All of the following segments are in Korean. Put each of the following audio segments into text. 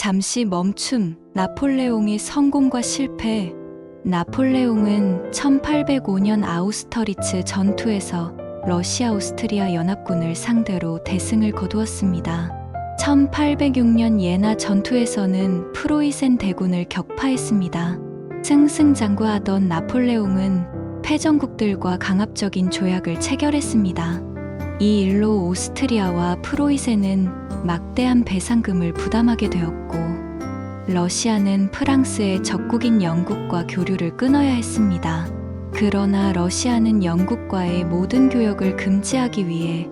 잠시 멈춤. 나폴레옹의 성공과 실패. 나폴레옹은 1805년 아우스터리츠 전투에서 러시아 오스트리아 연합군을 상대로 대승을 거두었습니다. 1806년 예나 전투에서는 프로이센 대군을 격파했습니다. 승승장구하던 나폴레옹은 패전국들과 강압적인 조약을 체결했습니다. 이 일로 오스트리아와 프로이센은 막대한 배상금을 부담하게 되었고, 러시아는 프랑스의 적국인 영국과 교류를 끊어야 했습니다. 그러나 러시아는 영국과의 모든 교역을 금지하기 위해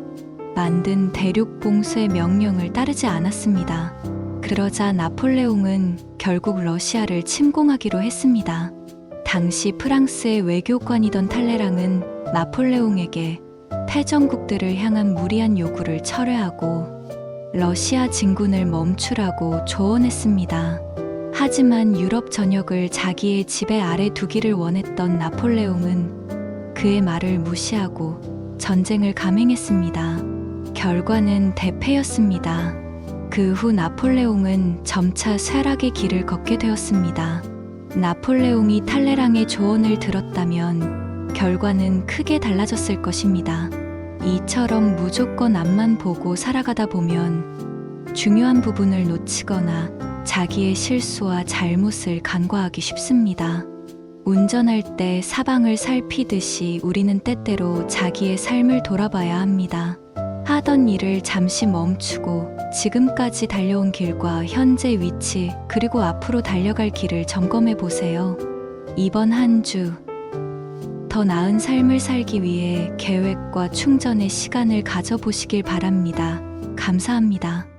만든 대륙 봉쇄 명령을 따르지 않았습니다. 그러자 나폴레옹은 결국 러시아를 침공하기로 했습니다. 당시 프랑스의 외교관이던 탈레랑은 나폴레옹에게 패전국들을 향한 무리한 요구를 철회하고 러시아 진군을 멈추라고 조언했습니다. 하지만 유럽 전역을 자기의 지배 아래 두기를 원했던 나폴레옹은 그의 말을 무시하고 전쟁을 감행했습니다. 결과는 대패였습니다. 그 후 나폴레옹은 점차 쇠락의 길을 걷게 되었습니다. 나폴레옹이 탈레랑의 조언을 들었다면 결과는 크게 달라졌을 것입니다. 이처럼 무조건 앞만 보고 살아가다 보면 중요한 부분을 놓치거나 자기의 실수와 잘못을 간과하기 쉽습니다. 운전할 때 사방을 살피듯이 우리는 때때로 자기의 삶을 돌아봐야 합니다. 하던 일을 잠시 멈추고 지금까지 달려온 길과 현재 위치 그리고 앞으로 달려갈 길을 점검해 보세요. 이번 한 주, 더 나은 삶을 살기 위해 계획과 충전의 시간을 가져보시길 바랍니다. 감사합니다.